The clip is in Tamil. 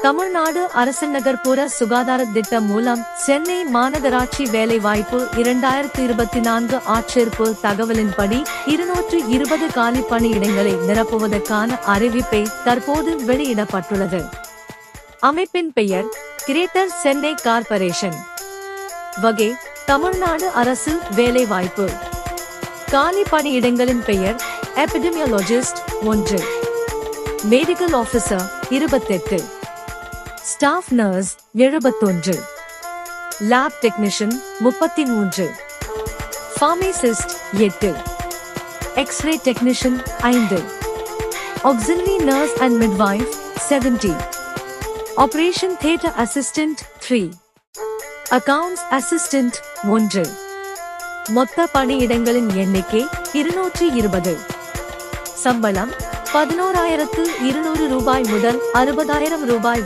தமிழ்நாடு அரசு நகர்ப்புற சுகாதார திட்டம் மூலம் சென்னை மாநகராட்சி வேலைவாய்ப்பு இரண்டாயிரத்து இருபத்தி நான்கு ஆட்சேர்ப்பு தகவலின்படி இருநூற்று இருபது காலி பணியிடங்களை நிரப்புவதற்கான அறிவிப்பை தற்போது வெளியிடப்பட்டுள்ளது. அமைப்பின் பெயர் கிரேட்டர் சென்னை கார்ப்பரேஷன். வகை தமிழ்நாடு அரசு வேலைவாய்ப்பு. காலி பணியிடங்களின் பெயர் எபிடமியாலஜிஸ்ட் ஒன்று. மெடிக்கல் ஆஃபீஸர் இருபத்தெட்டு. ஸ்டாஃப் நர்ஸ் எழுபத்தொன்று லேப் டெக்னீஷியன் முப்பத்தி மூன்று ஃபார்மசிஸ்ட் எட்டு எக்ஸ்ரே டெக்னீஷியன் ஐந்து auxiliary nurse and midwife seventy operation theatre assistant three accounts assistant ஒன்று மொத்த பணியிடங்களின் எண்ணிக்கை இருநூற்றி இருபது. சம்பளம் பதினோராயிரத்து இருநூறு ரூபாய் முதல் அறுபதாயிரம் ரூபாய்